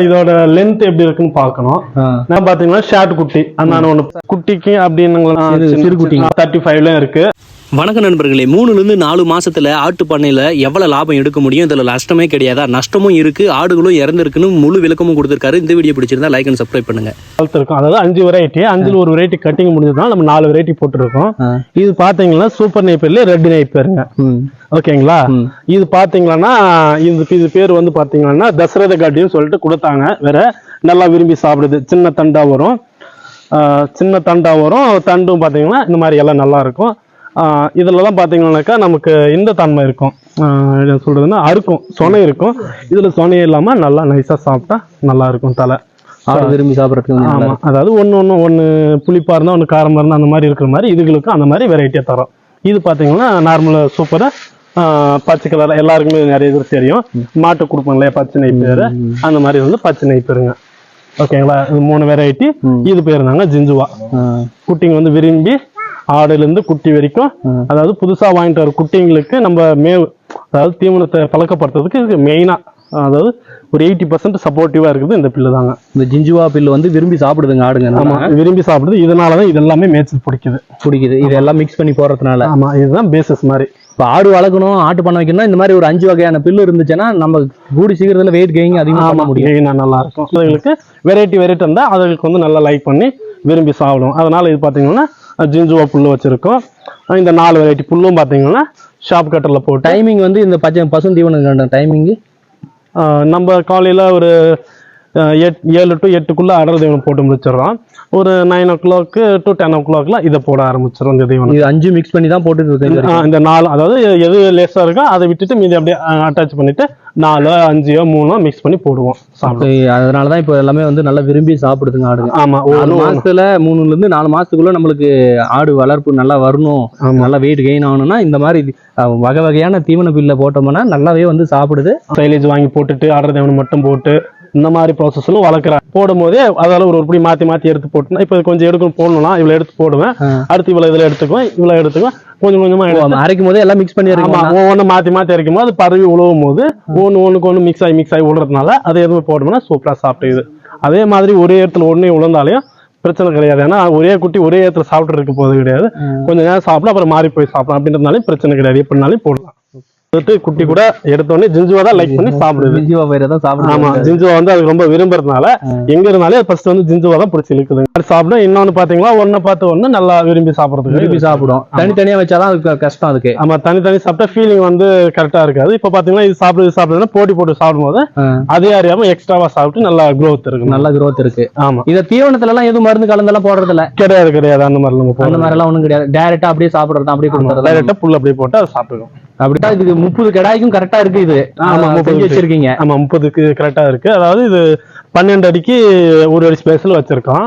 இதோட லென்த் எப்படி இருக்குன்னு பார்க்கணும் ஆ. நான் பாத்தீங்கன்னா ஷார்ட் குட்டி நான் ஒண்ணு குட்டிக்கு அப்படின்னு சிறு. தேர்ட்டி ஃபைவ்லயும் இருக்கு வணக்கம் நண்பர்களே மூணுல இருந்து நாலு மாசத்துல ஆட்டு பண்ணையில எவ்வளவு லாபம் எடுக்க முடியும்? இதுல நஷ்டமே கிடையாதா? நஷ்டமும் இருக்கு ஆடுகளும் இறந்துருக்குன்னு முழு விளக்கமும் கொடுத்திருக்காரு. இந்த வீடியோ பிடிச்சிருந்தா லைக் அண்ட் சப்ஸ்கிரைப் பண்ணுங்க. வளர்த்து இருக்கும் அதாவது அஞ்சு வெரைட்டி அஞ்சுல ஒரு வெரைட்டி கட்டிங் முடிஞ்சதுனால நம்ம நாலு வெரைட்டி போட்டுருக்கோம். இது பாத்தீங்கன்னா சூப்பர் நெய்ப்பர்ல ரெட் நெய்ப்பருங்க ம். ஓகேங்களா. இது பாத்தீங்கன்னா இது இது பேர் வந்து பாத்தீங்கன்னா தசரத காட்டின்னு சொல்லிட்டு கொடுத்தாங்க. வேற நல்லா விரும்பி சாப்பிடுது. சின்ன தண்டா வரும். சின்ன தண்டா வரும். தண்டும் பாத்தீங்கன்னா இந்த மாதிரி எல்லாம் நல்லா இருக்கும். இதுலலாம் பாத்தீங்கன்னாக்கா நமக்கு இந்த தன்மை இருக்கும். என்ன சொல்றதுன்னா அறுக்கும் சொனை இருக்கும். இதுல சொனை இல்லாம நல்லா நைஸா சாப்பிட்டா நல்லா இருக்கும் தலை. விரும்பி சாப்பிட்றதுக்கு வந்து நல்லா ஆமா. அதாவது ஒண்ணு ஒண்ணு ஒண்ணு புளிப்பா இருந்தா ஒண்ணு காரமா இருந்தா அந்த மாதிரி இருக்கிற மாதிரி இதுகளுக்கும் அந்த மாதிரி வெரைட்டியா தரோம். இது பாத்தீங்கன்னா நார்மலா சூப்பரா பச்சை கலர் எல்லாருக்குமே நிறைய பேர் தெரியும். மாட்டு கொடுப்பாங்க இல்லையா பச்சை நெய் பேரு. அந்த மாதிரி வந்து பச்சை நெய் பேருங்க. ஓகேங்களா? இது மூணு வெரைட்டி இது பேர் தாங்க ஜிஞ்சுவா. குட்டிங்க வந்து விரும்பி ஆடுல இருந்து குட்டி வரைக்கும் அதாவது புதுசா வாங்கிட்டு வர குட்டிங்களுக்கு நம்ம மேவ் அதாவது தீவனத்தை பழக்கப்படுத்துறதுக்கு இது மெயினா அதாவது ஒரு எயிட்டி பர்சன்ட் சப்போர்ட்டிவா இருக்குது இந்த பில்லு தாங்க. இந்த ஜிஞ்சுவா பில்லு வந்து விரும்பி சாப்பிடுதுங்க ஆடுங்க ஆமா நல்லா விரும்பி சாப்பிடுது. இதனாலதான் இது எல்லாமே மேய்ச்சல் பிடிக்குது. பிடிக்குது. இதெல்லாம் மிக்ஸ் பண்ணி போடுறதுனால. ஆமா இதுதான் பேசிஸ் மாதிரி. இப்போ ஆடு வளர்க்கணும் ஆட்டு பண்ண வைக்கணும்னா இந்த மாதிரி ஒரு அஞ்சு வகையான பில்லு இருந்துச்சுன்னா நம்ம கூடி சீக்கிரத்துல வெயிட் கெயின் அதிகமாக பண்ண முடியும். நல்லா இருக்கும். அதுங்களுக்கு வெரைட்டி வெரைட்டி இருந்தா அதுகளுக்கு வந்து நல்லா லைக் பண்ணி விரும்பி சாப்பிடும் அதனால இது பாத்தீங்கன்னா ஜிஞ்சுவா புல்லு வச்சிருக்கோம். இந்த நாலு வெரைட்டி புல்லும் பாத்தீங்கன்னா ஷாப் கட்டர்ல போட்டு. டைமிங் வந்து இந்த பச்சை பசும் தீவனம் டைமிங் ஆஹ் நம்ம காலையில ஒரு ஏழு டு எட்டுக்குள்ள அடர் தீவனம் போட்டு முடிச்சிடுறோம் ஒரு nine o'clock to ten ஓ கிளாக்ல இதை போட ஆரம்பிச்சிடும் இந்த தீவனம். இது அஞ்சு மிக்ஸ் பண்ணி தான் ஆ, இந்த நாலு அதாவது எது லேசா இருக்கோ அதை விட்டுட்டு மீதி அப்படியே அட்டாச் பண்ணிட்டு நாலோ அஞ்சோ மூணோ மிக்ஸ் பண்ணி போடுவோம். அதனால தான் இப்போ எல்லாமே வந்து நல்லா விரும்பி சாப்பிடுதுங்க ஆடுங்க. ஆமா நாலு ஒரு மாசத்துல மூணுல இருந்து நாலு மாசத்துக்குள்ள நம்மளுக்கு ஆடு வளர்ப்பு நல்லா வரணும். நல்லா வெயிட் கெயின் ஆகணும்னா இந்த மாதிரி வகை வகையான தீவன பில்ல போட்டோம்னா நல்லாவே வந்து சாப்பிடுது. சைலேஜ் வாங்கி போட்டுட்டு ஆர்டர் தேவனை மட்டும் போட்டு இந்த மாதிரி ப்ராசஸ்லும் வளர்க்குறேன் போடும் போதே அதால ஒரு உருப்படி மாத்தி மாத்தி எடுத்து போட்டுனா இப்போ கொஞ்சம் எடுக்கணும் போடணும்னா இவ்வளவு எடுத்து போடுவேன். அடுத்து இவ்வளவு இதுல எடுத்துக்குவேன் இவ்வளவு எடுத்துக்குவேன். கொஞ்சம் கொஞ்சமா எடுத்து அரைக்கும் போதே எல்லாம் மிக்ஸ் பண்ணி ஆமா இருக்கோம்? ஒவ்வொன்று மாத்தி மாத்தி அரைக்கும் போது அது பரவி உழவும் போது ஒன்று ஒண்ணுக்கு ஒன்று மிக்ஸ் ஆகி மிக்ஸ் ஆகி விழுறதுனால அதை எதுவும் போட்டோம்னா சூப்பரா சாப்பிட்டுது அதே மாதிரி ஒரே இடத்துல ஒண்ணே உழந்தாலையும் பிரச்சனை கிடையாது. ஏன்னா ஒரே குட்டி ஒரே இடத்துல சாப்பிட்டு இருக்க போது கிடையாது. கொஞ்ச நேரம் சாப்பிட அப்புறம் மாறி போய் சாப்பிடலாம். அப்படின்றதுனாலும் பிரச்சனை கிடையாது. எப்படினாலும் போடலாம். எடுத்து குட்டி கூட எடுத்தோடனே ஜிஞ்சுவா தான் லைக் பண்ணி சாப்பிடுது. ஜிஞ்சுவா பயிரை தான் ஆமா சாப்பிடுவோம் ஜிஞ்சுவா வந்து அது ரொம்ப விரும்புறதுனால எங்க இருந்தாலே ஃபர்ஸ்ட் வந்து ஜிஞ்சுவா தான் பிடிச்சி இழுக்குது. அது சாப்பிடும் இன்னொன்னு பாத்தீங்களா? ஒன்ன பார்த்து ஒண்ணு நல்லா விரும்பி சாப்பிடுறதுக்கு விரும்பி சாப்பிடும். தனித்தனியா வச்சாதான் அதுக்கு கஷ்டம் அதுக்கு. ஆமா தனித்தனி சாப்பிட்டா ஃபீலிங் வந்து கரெக்டா இருக்காது. இப்ப பாத்தீங்கன்னா இது சாப்பிடுது சாப்பிடுதுன்னா போட்டி போட்டு சாப்பிடும்போது. அதே அறியாம எக்ஸ்ட்ராவா சாப்பிட்டு நல்லா growth இருக்கு. நல்ல growth இருக்கு. ஆமா. இத தீவனத்துல எல்லாம் எதுவும் மருந்து கலந்தெல்லாம் போடுறது இல்ல கிடையாது கிடையாது. அந்த மாதிரி அந்த மாதிரி எல்லாம் ஒண்ணும் கிடையாது. டைரக்டா அப்படியே சாப்பிடுறது அப்படியே கொடுத்துறது டைரக்டா புல் அப்படியே போட்டு அதை சாப்பிடுவோம் அப்படிதான் இதுக்கு முப்பது கடாய்க்கும் கரெக்டா இருக்கு இது. ஆமா, செஞ்சு வச்சிருக்கீங்க. ஆமா முப்பதுக்கு கரெக்டா இருக்கு. அதாவது இது பன்னெண்டு அடிக்கு ஒரு அடி ஸ்பேஸ்ல வச்சிருக்கோம்.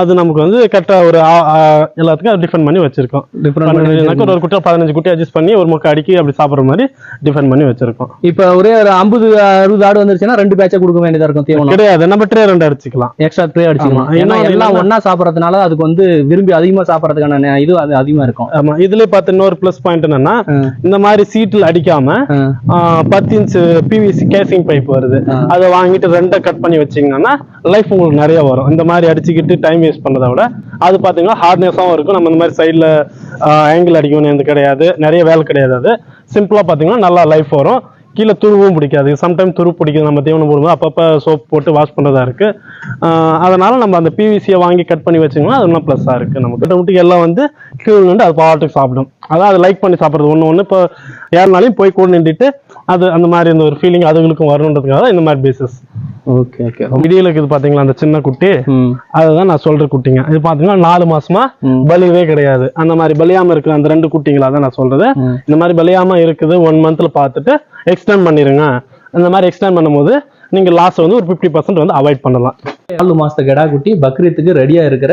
அது நமக்கு வந்து கரெக்டா ஒரு எல்லாத்துக்கும் டிஃபைன் பண்ணி வச்சிருக்கோம். பன்னெண்டு ஒரு குட்டி பதினஞ்சு குட்டி அட்ஜஸ்ட் பண்ணி ஒரு முக்கா அடிக்கி அப்படி சாப்பிடுற மாதிரி டிஃபைன் பண்ணி வச்சிருக்கோம். இப்ப ஒரே ஒரு ஐம்பது அறுபது ஆடு வந்துருச்சுன்னா ரெண்டு பேட்சா கொடுக்க வேண்டியதா இருக்கும் தீவனம்? கிடையாது. நம்ம ட்ரே ரெண்டு அடிச்சுக்கலாம். எக்ஸ்ட்ரா ட்ரே அடிச்சுக்கலாம். ஏன்னா எல்லாம் ஒண்ணா சாப்பிடறதுனால அதுக்கு வந்து விரும்பி அதிகமா சாப்பிடறதுக்கான இது அது அதிகமா இருக்கும். ஆமா. இதுல பார்த்து இன்னொரு ப்ளஸ் பாயிண்ட் என்னன்னா. இந்த மாதிரி சீட்டில் அடிக்காம பத்து இன்ச் பிவிசி கேசிங் பைப் வருது. அதை வாங்கிட்டு ரெண்டை கட் பண்ணி வச்சீங்கன்னா லைஃப் உங்களுக்கு நிறைய வரும். இந்த மாதிரி அடிச்சுக்கிட்டு டைம் வேஸ்ட் பண்ணதை விட அது பார்த்தீங்கன்னா ஹார்ட்னஸாகவும் இருக்கும். நம்ம இந்த மாதிரி சைடில் ஆங்கிள் அடிக்கணும் எது கிடையாது. நிறைய வேலை கிடையாது அது. சிம்பிளாக பார்த்தீங்கன்னா நல்லா லைஃப் வரும். கீழே துருவும் பிடிக்காது. சம்டைம் துரு பிடிக்குது. நம்ம தீவனம் போடும்போது அப்பப்போ சோப் போட்டு வாஷ் பண்ணுறதா இருக்கு. அதனால் நம்ம அந்த பிவிசியை வாங்கி கட் பண்ணி வச்சிங்கன்னா அது இன்னும் ப்ளஸ்ஸாக இருக்குது நமக்கு கிட்ட விட்டு எல்லாம் வந்து கீழே நின்று அது பாட்டுக்கு சாப்பிடும். அதான் அது லைக் பண்ணி சாப்பிட்றது. ஒன்று ஒன்று இப்போ யாருனாலையும் போய் கூட நின்றுட்டு அது அந்த மாதிரி இந்த ஒரு ஃபீலிங் அதுகளுக்கும் வரணுன்றதுக்காக இந்த மாதிரி பேசிஸ் ஓகே ஓகே இடியில் இருக்குது பார்த்தீங்களா அந்த சின்ன குட்டி? அதுதான் நான் சொல்ற குட்டிங்க. இது பாத்தீங்கன்னா நாலு மாசமா பலியவே கிடையாது. அந்த மாதிரி பலியாம இருக்கிற அந்த ரெண்டு குட்டிங்களா தான் நான் சொல்றது. இந்த மாதிரி பலியாம இருக்குது ஒன் மந்த்ல பார்த்துட்டு எக்ஸ்டெண்ட் பண்ணிருங்க. அந்த மாதிரி எக்ஸ்டெண்ட் பண்ணும்போது நீங்க லாஸ் வந்து ஒரு ஃபிஃப்டி பர்சன்ட் வந்து அவாய்ட் பண்ணலாம். நாலு மாசத்து கெடா குட்டி பக்ரீத்துக்கு ரெடியா இருக்கிற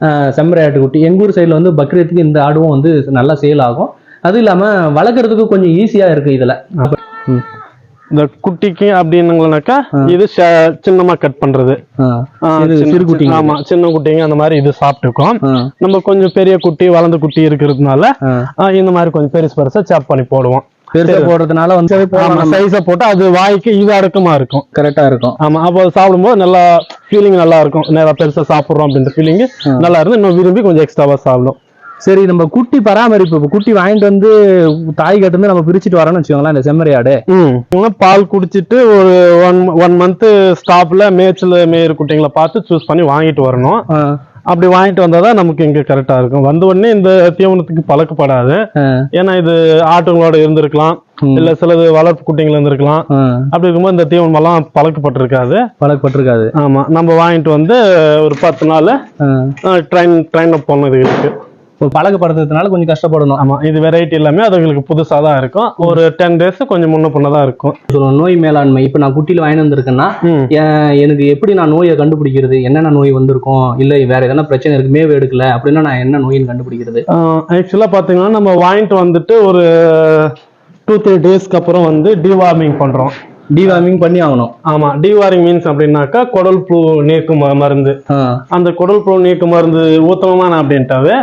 அஹ், செம்மறி ஆட்டு குட்டி. எங்க ஊர் சைடுல வந்து பக்ரீத்துக்கு இந்த ஆடும் வந்து நல்லா சேல் ஆகும். அது இல்லாம வளர்க்கறதுக்கு கொஞ்சம் ஈஸியா இருக்கு இதுல. இந்த குட்டிக்கு அப்படின்னுங்கனாக்கா இது சின்னமா கட் பண்றது. ஆமா சின்ன குட்டிங்க அந்த மாதிரி இது சாப்பிட்டுக்கும் நம்ம கொஞ்சம் பெரிய குட்டி வளர்ந்த குட்டி இருக்கிறதுனால இந்த மாதிரி கொஞ்சம் பெருசு பெருசா சாப் பண்ணி போடுவோம். பெருசா போடுறதுனால வந்து சைஸை போட்டு அது வாய்க்கு இது அடக்கமா இருக்கும். கரெக்டா இருக்கும். ஆமா அப்போ சாப்பிடும்போது நல்லா ஃபீலிங் நல்லா இருக்கும். நல்லா பெருசா சாப்பிடுறோம் அப்படின்ற ஃபீலிங் நல்லா இருந்து இன்னும் விரும்பி கொஞ்சம் எக்ஸ்ட்ராவா சாப்பிடும். சரி நம்ம குட்டி பராமரிப்பு இப்ப குட்டி வாங்கிட்டு வந்து தாய் கட்டு நம்ம பிரிச்சுட்டு வரோம்னு வச்சுக்கோங்களேன் இந்த செம்மறியாடு பால் குடிச்சிட்டு ஒரு ஒன் ஒன் மந்த் ஸ்டாப்ல மேய்ச்சல் மேயர் குட்டிங்களை பார்த்து சூஸ் பண்ணி வாங்கிட்டு வரணும். அப்படி வாங்கிட்டு வந்தாதான் நமக்கு இங்க கரெக்டா இருக்கும். வந்த உடனே இந்த தீவனத்துக்கு பழக்கப்படாது. ஏன்னா இது ஆட்டுங்களோட இருந்திருக்கலாம். இல்ல சிலது வளர்ப்பு குட்டிகள் இருந்திருக்கலாம். அப்படி இருக்கும்போது இந்த தீவனம் எல்லாம் பழக்கப்பட்டிருக்காது. பழக்கப்பட்டிருக்காது. ஆமா நம்ம வாங்கிட்டு வந்து ஒரு பத்து நாள். ட்ரெயின் ட்ரெயின் அப் பண்ணது இருக்கு. இப்போ பழக்கப்படுத்துறதுனால கொஞ்சம் கஷ்டப்படணும். ஆமா இது வெரைட்டி எல்லாமே அதுங்களுக்கு புதுசா தான் இருக்கும். ஒரு டென் டேஸ் கொஞ்சம் முன்ன பின்ன தான் இருக்கும். சொல்லுவோம் நோய் மேலாண்மை இப்போ நான் குட்டியில வாங்கி வந்திருக்கேன்னா எனக்கு எப்படி நான் நோயை கண்டுபிடிக்கிறது என்னென்ன நோய் வந்திருக்கும் இல்ல வேற எதனா பிரச்சனை இருக்கு மேவு எடுக்கல அப்படின்னா நான் என்ன நோயின்னு கண்டுபிடிக்கிறது? ஆக்சுவலா பாத்தீங்கன்னா நம்ம வாங்கிட்டு வந்துட்டு ஒரு டூ த்ரீ டேஸ்க்கு அப்புறம் வந்து டிவார்மிங் பண்றோம். டிவார்மிங் பண்ணி ஆகணும். ஆமா டிவார்மிங் மீன்ஸ் அப்படின்னாக்கா குடல் புழு நீக்கும் மருந்து. அந்த குடல் புழு நீக்கும் மருந்து ஊத்தமான அப்படின்ட்டாவே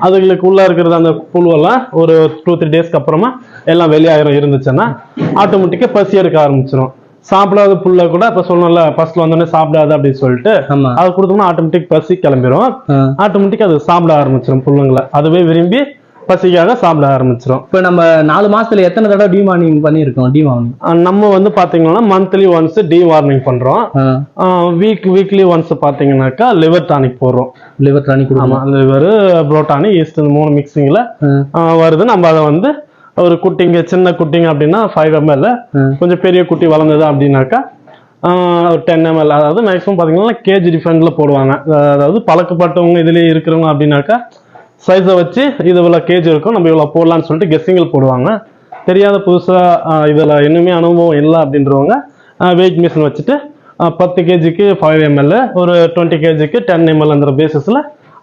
அதுகளுக்கு உள்ள இருக்கிறது அந்த புழுவெல்லாம் ஒரு டூ த்ரீ டேஸ்க்கு அப்புறமா எல்லாம் வெளியாயிரும் இருந்துச்சுன்னா ஆட்டோமேட்டிக்கா பசி எடுக்க ஆரம்பிச்சிடும் சாப்பிடாத புல்ல கூட இப்ப சொன்னல ஃபர்ஸ்ட்ல வந்தோடனே சாப்பிடாது அப்படின்னு சொல்லிட்டு அது கொடுத்தோம்னா ஆட்டோமேட்டிக் பசி கிளம்பிரும். ஆ. ஆட்டோமேட்டிக் அது சாப்பிட ஆரம்பிச்சிடும் புல்லுங்களை. அதுவே விரும்பி பசிக்காக சாப்பிட ஆரம்பிச்சிடும் இப்போ நம்ம நாலு மாசத்துல எத்தனை தடவை டிமார்னிங் பண்ணியிருக்கோம்? டிமார்னிங் அஹ் நம்ம வந்து பாத்தீங்கன்னா மந்த்லி ஒன்ஸ் டி வார்னிங் பண்றோம் வீக் வீக்லி ஒன்ஸ் பாத்தீங்கன்னாக்கா லிவர் டானிக் போடுறோம். லிவர் டானிக் ஆமா லிவர் புரோட்டானிக் ஈஸ்ட் இந்த மூணு மிக்சிங்ல வருது. நம்ம அதை வந்து ஒரு குட்டிங்க சின்ன குட்டிங்க அப்படின்னா ஃபைவ் எம்எல். கொஞ்சம் பெரிய குட்டி வளர்ந்தது அப்படின்னாக்கா ஒரு டென் எம்எல் அதாவது மேக்ஸிமம் பார்த்தீங்கன்னா கேஜி டிஃபரெண்ட்ல போடுவாங்க. அதாவது பழக்கப்பட்டவங்க இதுலயே இருக்கிறவங்க அப்படின்னாக்கா சைஸை வச்சு இது இவ்வளோ கேஜி இருக்கும். நம்ம இவ்வளோ போடலாம்னு சொல்லிட்டு கெஸ்ஸிங்கில் போடுவாங்க. தெரியாத புதுசாக இதில் இன்னுமே அனுபவம் இல்லை அப்படின்றவங்க வெயிட் மிஷின் வச்சுட்டு பத்து கேஜிக்கு ஃபைவ் எம்எல் ஒரு டுவெண்ட்டி கேஜிக்கு டென் எம்எல்ங்கிற பேசிஸில்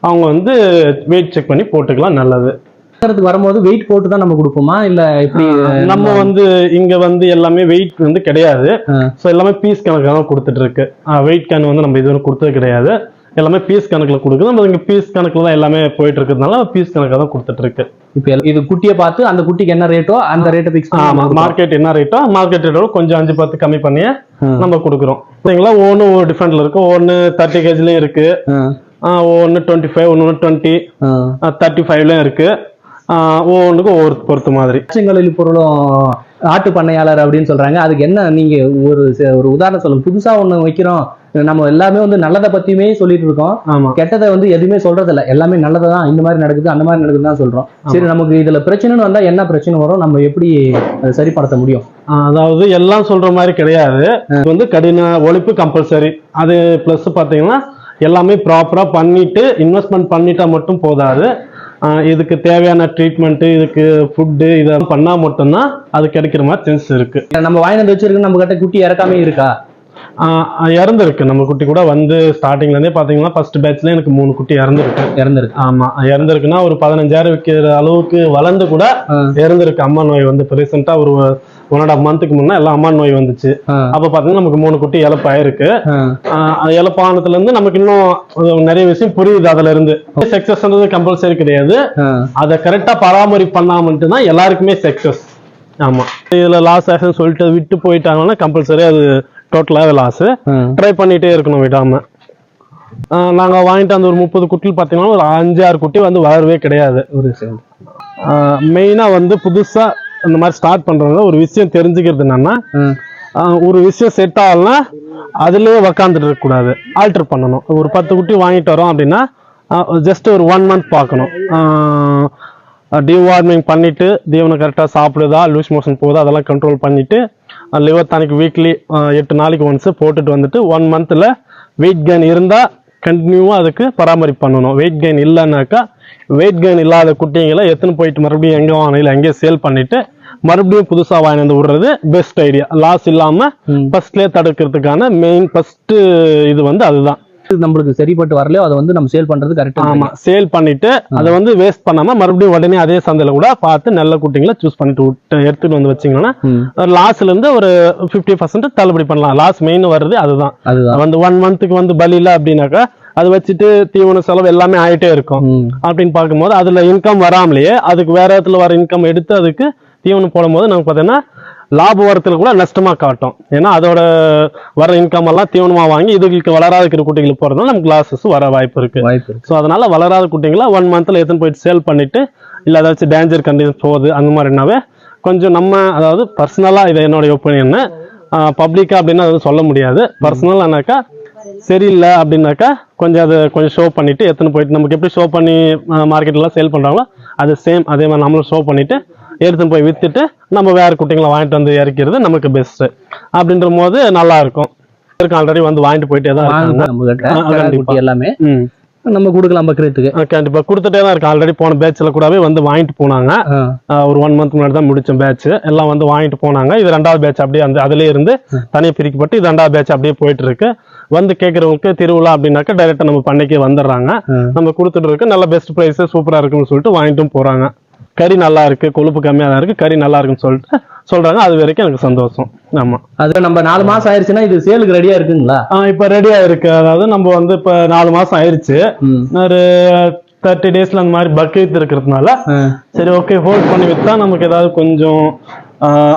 அவங்க வந்து வெயிட் செக் பண்ணி போட்டுக்கலாம் நல்லது. வாங்குறதுக்கு வரும்போது வெயிட் போட்டு தான் நம்ம கொடுப்போமா? இல்ல எப்படி நம்ம வந்து இங்க வந்து எல்லாமே வெயிட் வந்து கிடையாது. ஸோ எல்லாமே பீஸ் கணக்காக கொடுத்துட்டு இருக்கு. வெயிட் கேன் வந்து நம்ம இது கொடுத்தது கிடையாது. எல்லாமே பீஸ் கணக்குல கொடுக்குது. நம்ம இங்க பீஸ் கணக்குல தான் எல்லாமே போயிட்டு இருக்கிறதுனால பீஸ் கணக்காக தான் கொடுத்துட்டு இருக்கு இப்போ இது குட்டியை பார்த்து அந்த குட்டிக்கு என்ன ரேட்டோ அந்த ரேட்டை ஃபிக்ஸ் மார்க்கெட் என்ன ரேட்டோ மார்க்கெட் ரேட்டோட கொஞ்சம் அஞ்சு பத்து கம்மி பண்ணி. நம்ம கொடுக்குறோம். சரிங்களா? ஒன்று ஒரு டிஃப்ரெண்ட்ல இருக்கு. ஒன்று தேர்ட்டி கேஜிலையும் இருக்கு. ஒன்று டுவெண்ட்டி ஃபைவ் ஒன்று டுவெண்ட்டி தேர்ட்டி ஃபைவ்லையும் இருக்கு. ஆஹ் ஒவ்வொன்றுக்கு ஒவ்வொரு பொறுத்த மாதிரி. பச்சைங்களில் பொருளும் ஆட்டு பண்ணையாளர் அப்படின்னு சொல்றாங்க. அதுக்கு என்ன நீங்க ஒரு ஒரு உதாரணம் சொல்லுங்க. புதுசா ஒண்ணு வைக்கிறோம். நம்ம எல்லாமே வந்து நல்லதை பத்தியுமே சொல்லிட்டு இருக்கோம். ஆமா. கெட்டதை வந்து எதுவுமே சொல்றது இல்ல எல்லாமே நல்லதை தான் இந்த மாதிரி நடக்குது அந்த மாதிரி நடக்குதுன்னு தான் சொல்றோம். சரி நமக்கு இதுல பிரச்சனைன்னு வந்தா என்ன பிரச்சனை வரும்? நம்ம எப்படி அதை சரிப்படுத்த முடியும்? அதாவது எல்லாம் சொல்ற மாதிரி கிடையாது. இது வந்து கடின ஒழிப்பு கம்பல்சரி அது ப்ளஸ் பார்த்தீங்கன்னா எல்லாமே ப்ராப்பரா பண்ணிட்டு இன்வெஸ்ட்மெண்ட் பண்ணிட்டா மட்டும் போதாது. இதுக்கு தேவையான ட்ரீட்மெண்ட் இதுக்கு ஃபுட்டு இதெல்லாம் பண்ணா மட்டும்தான் அது கிடைக்கிற மாதிரி சான்ஸ் இருக்கு. நம்ம வாங்கி வந்து வச்சிருக்க நம்ம கிட்ட குட்டி இறக்காம இருக்கா? இறந்துருக்கு. நம்ம குட்டி கூட வந்து ஸ்டார்டிங்ல இருந்தே பாத்தீங்கன்னா ஃபர்ஸ்ட் பேட்ச்ல எனக்கு மூணு குட்டி இறந்துருக்கு. இறந்துருக்கு. ஆமா இறந்துருக்குன்னா ஒரு பதினஞ்சாயிரம் விற்கிற அளவுக்கு வளர்ந்து கூட. இறந்துருக்கு. அம்மா நோய் வந்து இப்போ ரீசெண்டா ஒரு ஒன் அண்ட் மந்த்துக்கு முன்னே எல்லாம் அம்மா நோய் வந்துச்சு. அப்ப பாத்தீங்கன்னா நமக்கு மூணு குட்டி இழப்பாயிருக்கு. இழப்பானதுல இருந்து நமக்கு இன்னும் நிறைய விஷயம் புரியுது அதுல இருந்து சக்சஸ்ன்றது கம்பல்சரி கிடையாது. அதை கரெக்டா பராமரிப்பு பண்ணா மட்டும்தான் எல்லாருக்குமே சக்சஸ் ஆமா. இதுல லாஸ் ஆகுதுன்னு சொல்லிட்டு விட்டு போயிட்டாங்கன்னா கம்பல்சரி அது டோட்டலாக லாஸ். ட்ரை பண்ணிட்டே இருக்கணும் விடாம. ஆஹ் நாங்க வாங்கிட்டு அந்த ஒரு முப்பது குட்டில் பார்த்தீங்கன்னா ஒரு அஞ்சு ஆறு குட்டி வந்து வரவே கிடையாது. ஒரு செகண்ட் மெயினா வந்து புதுசா இந்த மாதிரி ஸ்டார்ட் பண்றவங்க ஒரு விஷயம் தெரிஞ்சுக்கிறது என்னன்னா ஒரு விஷயம் செட் ஆகலன்னா அதுலயே உக்காந்துட்டு இருக்க கூடாது. ஆல்டர் பண்ணணும். ஒரு பத்து குட்டி வாங்கிட்டு வரோம் அப்படின்னா ஜஸ்ட் ஒரு ஒன் மந்த் பார்க்கணும். டிவார்மிங் பண்ணிட்டு தீவனம் கரெக்டாக சாப்பிடுதா லூஸ் மோஷன் போகுதா அதெல்லாம் கண்ட்ரோல் பண்ணிட்டு லிவர் டானிக் வீக்லி எட்டு நாளைக்கு ஒன்ஸ் போட்டுட்டு வந்துட்டு ஒன் மந்த்தில் வெயிட் கெயின் இருந்தால் கண்டினியூவாக அதுக்கு பராமரிப்பு பண்ணணும். வெயிட் கெயின் இல்லைன்னாக்கா வெயிட் கெயின் இல்லாத குட்டிங்களை எத்தனை போயிட்டு மறுபடியும் எங்கே வாங்கினா எங்கேயும் சேல் பண்ணிட்டு மறுபடியும் புதுசாக வாங்கி வந்து விடுறது பெஸ்ட் ஐடியா லாஸ் இல்லாமல் ம். ஃபர்ஸ்ட்லேயே தடுக்கிறதுக்கான மெயின் ஃபர்ஸ்ட் இது வந்து அதுதான். நம்மளுக்கு சரிப்பட்டு வரலையோ அதை வந்து நம்ம சேல் பண்றது கரெக்டா ஆமா சேல் பண்ணிட்டு அதை வந்து வேஸ்ட் பண்ணாம மறுபடியும் உடனே அதே சந்தையில கூட பார்த்து நல்ல குட்டிங்களை சூஸ் பண்ணிட்டு விட்டு எடுத்துட்டு வந்து வச்சீங்கன்னா லாஸ்ல இருந்து ஒரு 50% பர்சன்ட் தள்ளுபடி பண்ணலாம். லாஸ் மெயின் வருது அதுதான். அதுதான். வந்து ஒன் மந்த்துக்கு வந்து பலி இல்ல அப்படின்னாக்கா அது வச்சுட்டு தீவன செலவு எல்லாமே ஆயிட்டே இருக்கும். அப்படின்னு பார்க்கும்போது அதுல இன்கம் வராமலேயே அதுக்கு வேற இடத்துல வர இன்கம் எடுத்து அதுக்கு தீவனம் போடும்போது நமக்கு பார்த்தீங்கன்னா லாப வரத்தில் கூட நஷ்டமாக காட்டும். ஏன்னா அதோட வர இன்கம் எல்லாம் தீவனமாக வாங்கி இதுகளுக்கு வளராத இருக்கிற குட்டிகளுக்கு போகிறதுனால நமக்கு லாஸஸ் வர வாய்ப்பு இருக்கு. வாய்ப்பு ஸோ அதனால வளராத குட்டிங்களை ஒன் மந்த்தில் எடுத்துன்னு போயிட்டு சேல் பண்ணிட்டு இல்லை ஏதாச்சும் டேஞ்சர் கண்டிஷன் போகுது அந்த மாதிரினாவே கொஞ்சம் நம்ம அதாவது பர்சனலாக இது என்னோட ஒப்பீனியன் பப்ளிக்காக அப்படின்னு அது சொல்ல முடியாது. பர்சனலானாக்கா சரியில்லை அப்படின்னாக்கா கொஞ்சம் அதை கொஞ்சம் ஷோ பண்ணிட்டு எடுத்துன்னு போயிட்டு நமக்கு எப்படி ஷோ பண்ணி மார்க்கெட்லாம் சேல் பண்ணுறாங்களோ அது சேம் அதே மாதிரி நம்மளும் ஷோ பண்ணிட்டு எடுத்துன்னு போய் வித்துட்டு நம்ம வேற குட்டிங்களை வாங்கிட்டு வந்து இறக்கிறது நமக்கு பெஸ்ட் அப்படின்ற போது நல்லா இருக்கும் ஆல்ரெடி வந்து வாங்கிட்டு போயிட்டே தான் எல்லாமே நம்ம கொடுக்கலாம் பக்ரீத்துக்கு ஆ, கண்டிப்பா. கொடுத்துட்டே தான் இருக்கு. ஆல்ரெடி போன பேட்ச்ல கூடவே வந்து வாங்கிட்டு போனாங்க. ஒரு ஒன் மந்த் முன்னாடி தான் முடிச்ச பேட்ச் எல்லாம் வந்து வாங்கிட்டு போனாங்க. இது ரெண்டாவது பேட்ச் அப்படியே அந்த அதுலயே இருந்து தனியாக பிரிக்கப்பட்டு இது ரெண்டாவது பேட்ச் அப்படியே போயிட்டு இருக்கு. வந்து கேட்கறவங்களுக்கு திருவிழா அப்படின்னாக்கா டைரக்டா நம்ம பண்ணைக்கு வந்துடுறாங்க. நம்ம கொடுத்துட்டு இருக்கு. நல்ல பெஸ்ட் ப்ரைஸ் சூப்பரா இருக்குன்னு சொல்லிட்டு வாங்கிட்டும் போறாங்க. கறி நல்லா இருக்கு கொழுப்பு கம்மியா தான் இருக்கு கறி நல்லா இருக்குன்னு சொல்லிட்டு சொல்றாங்க. அது வரைக்கும் எனக்கு சந்தோஷம். ஆமா. அது நம்ம நாலு மாசம் ஆயிருச்சுன்னா இது சேலுக்கு ரெடியா இருக்குங்களா? இப்ப ரெடியா இருக்கு. அதாவது நம்ம வந்து இப்ப நாலு மாசம் ஆயிருச்சு. ஒரு தேர்ட்டி டேஸ்ல அந்த மாதிரி பக்கெட் இருக்கிறதுனால சரி ஓகே ஹோல்ட் பண்ணி வித்தா நமக்கு ஏதாவது கொஞ்சம்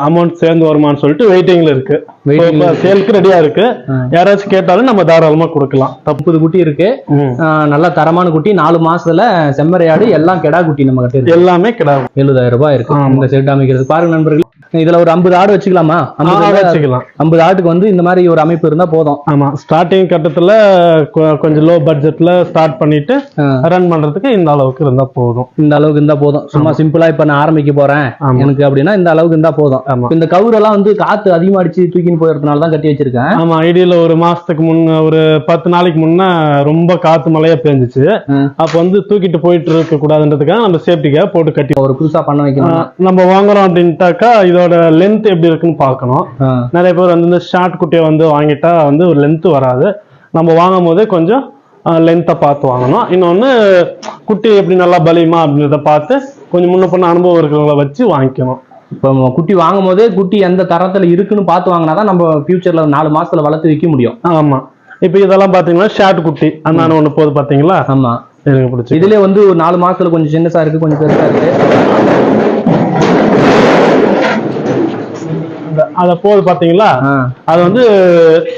அமௌண்ட் சேர்ந்து வருமான்னு சொல்லிட்டு வெயிட்டிங்ல இருக்கு. சேலுக்கு ரெடியா இருக்கு. யாராச்சும் கேட்டாலும் நம்ம தாராளமா கொடுக்கலாம். முப்பது குட்டி இருக்கு. நல்ல தரமான குட்டி. நாலு மாசத்துல செம்மறியாடு எல்லாம் கெடா குட்டி நம்ம கிட்ட எல்லாமே கிடாது எழுபதாயிரம் ரூபாய் இருக்கு. இந்த செட் அமைக்கிறது. பாருங்க நண்பர்கள் இதுல ஒரு ஐம்பது ஆடு வச்சுக்கலாமா? வச்சுக்கலாம். ஐம்பது ஆட்டுக்கு வந்து இந்த மாதிரி ஒரு அமைப்பு இருந்தா போதும். ஆமா ஸ்டார்டிங் கட்டத்துல கொஞ்சம் லோ பட்ஜெட்ல ஸ்டார்ட் பண்ணிட்டு ரன் பண்றதுக்கு இந்த அளவுக்கு இருந்தா போதும். இந்த அளவுக்கு இருந்தா போதும். சும்மா சிம்பிளா இப்ப நான் ஆரம்பிக்க போறேன். எனக்கு அப்படின்னா இந்த அளவுக்கு இருந்தா போதும். இந்த கவுரெல்லாம் வந்து காத்து அதிகமா அடிச்சு தூக்கின்னு போயிருந்தனால தான் கட்டி வச்சிருக்கேன். ஆமா ஐடியில ஒரு மாசத்துக்கு முன்ன ஒரு பத்து நாளைக்கு முன்ன ரொம்ப காத்து மழையா பெஞ்சிச்சு. அப்ப வந்து தூக்கிட்டு போயிட்டு இருக்க கூடாதுன்றதுக்காக நம்ம சேஃப்டிக்காக போட்டு கட்டி ஒரு புதுசா பண்ண வைக்கணும் நம்ம வாங்குறோம் அப்படின்ட்டாக்கா இதோட லென்த் எப்படி இருக்குன்னு பார்க்கணும். நிறைய பேர் வந்து இந்த ஷார்ட் குட்டியை வந்து வாங்கிட்டா வந்து ஒரு லென்த் வராது. நம்ம வாங்கும் போதே கொஞ்சம் லென்த்தை பார்த்து வாங்கணும். இன்னொன்று குட்டி எப்படி நல்லா பலியுமா அப்படின்றத பார்த்து கொஞ்சம் முன்ன பண்ண அனுபவம் இருக்கிறவங்கள வச்சு வாங்கிக்கணும். இப்ப குட்டி வாங்கும் போதே குட்டி எந்த தரத்துல இருக்குன்னு பார்த்து வாங்கினாதான் நம்ம ஃபியூச்சர்ல நாலு மாசத்துல வளர்த்து விற்க முடியும். ஆமா. இப்போ இதெல்லாம் பார்த்தீங்கன்னா ஷார்ட் குட்டி. அந்த ஒன்று போகுது பார்த்தீங்களா? ஆமா. எனக்கு பிடிச்சி இதுலயே வந்து ஒரு நாலு மாசத்துல கொஞ்சம் சின்னசா இருக்கு கொஞ்சம் பெருசா இருக்கு. அதை போகுது பார்த்தீங்களா ஆ, அது வந்து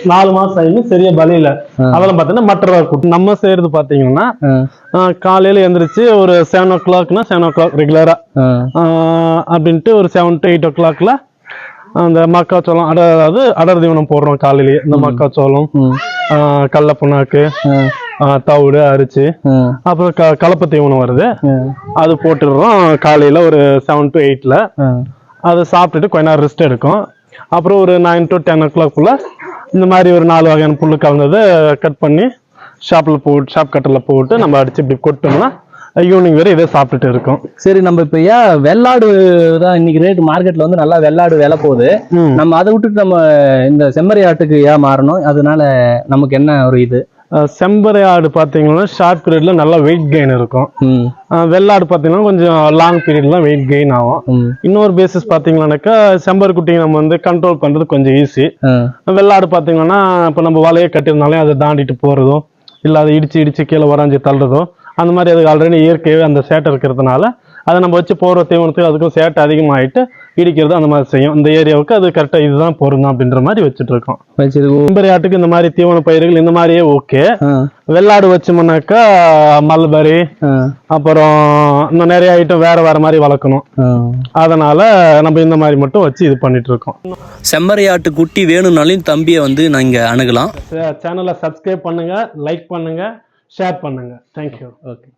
நாலு மாசம் ஆகி சரியா பலியில. அதெல்லாம் பார்த்தீங்கன்னா மற்ற குட்டி நம்ம செய்யறது ஆஹ் காலையில எந்திரிச்சு ஒரு செவன் ஓ கிளாக்னா செவன் ஓ கிளாக் ரெகுலரா அப்படின்ட்டு ஒரு செவன் டு எயிட் ஓ கிளாக்ல அந்த மக்காச்சோளம் அட அதாவது அடர் தீவனம் போடுறோம் காலையிலேயே. இந்த மக்காச்சோளம் கடல புண்ணாக்கு தவிடு அரிச்சு அப்புறம் கலப்பு தீவனம் வருது. அது போட்டுடுறோம் காலையில ஒரு செவன் டு எயிட்ல. அதை சாப்பிட்டுட்டு கொஞ்ச நேரம் ரெஸ்ட் எடுக்கும். அப்புறம் ஒரு நைன் டு டென் ஓ கிளாக்குள்ள இந்த மாதிரி ஒரு நாலு வகையான புல்லு கலந்ததை கட் பண்ணி ஷாப்பில் போட்டு ஷாப் கட்டரில் போட்டு நம்ம அடிச்சு இப்படி கொட்டோம்னா ஈவினிங் வரை இதே சாப்பிட்டுட்டு இருக்கோம். சரி நம்ம இப்ப ஏன் வெள்ளாடு தான் இன்னைக்கு ரேட் மார்க்கெட்ல வந்து நல்லா வெள்ளாடு விலை போகுது. நம்ம அதை விட்டுட்டு நம்ம இந்த செம்மறி ஆட்டுக்கு ஏன் மாறணும்? அதனால நமக்கு என்ன ஒரு இது? அஹ் செம்பறை ஆடு பார்த்தீங்கன்னா ஷார்ட் பீரியட்ல நல்லா வெயிட் கெயின் இருக்கும். வெள்ளாடு பார்த்தீங்கன்னா கொஞ்சம் லாங் பீரியட்ல வெயிட் கெயின் ஆகும். இன்னொரு பேசிஸ் பார்த்தீங்கன்னாக்கா செம்பர் குட்டியை நம்ம வந்து கண்ட்ரோல் பண்றது கொஞ்சம் ஈஸி வெள்ளாடு பார்த்தீங்கன்னா இப்போ நம்ம வலையை கட்டியிருந்தாலே அதை தாண்டிட்டு போகிறதோ இல்லை அதை இடிச்சு இடிச்சு கீழே வரைஞ்சி தள்ளுறதோ அந்த மாதிரி அதுக்கு ஆல்ரெடி இயற்கையாகவே அந்த சேட்டை இருக்கிறதுனால அதை நம்ம வச்சு போகிற தீவனத்துக்கு அதுக்கும் சேட்டை அதிகமாகிட்டு இடிக்கிறது அந்த மாதிரி செய்யும். இந்த ஏரியாவுக்கு அது கரெக்டாக இதுதான் பொருந்தும் அப்படின்ற மாதிரி வச்சுட்டு இருக்கோம். செம்பரி ஆட்டுக்கு இந்த மாதிரி தீவன பயிர்கள் இந்த மாதிரியே ஓகே. வெள்ளாடு வச்சோம்னாக்கா மல்பரி அப்புறம் இன்னும் நிறைய ஐட்டம் வேற வேற மாதிரி வளர்க்கணும். அதனால நம்ம இந்த மாதிரி மட்டும் வச்சு இது பண்ணிட்டு இருக்கோம். செம்மறியாட்டு குட்டி வேணும்னாலும் தம்பியை வந்து நீங்க அணுகலாம். சேனலை சப்ஸ்கிரைப் பண்ணுங்க லைக் பண்ணுங்க ஷேர் பண்ணுங்க. Thank you okay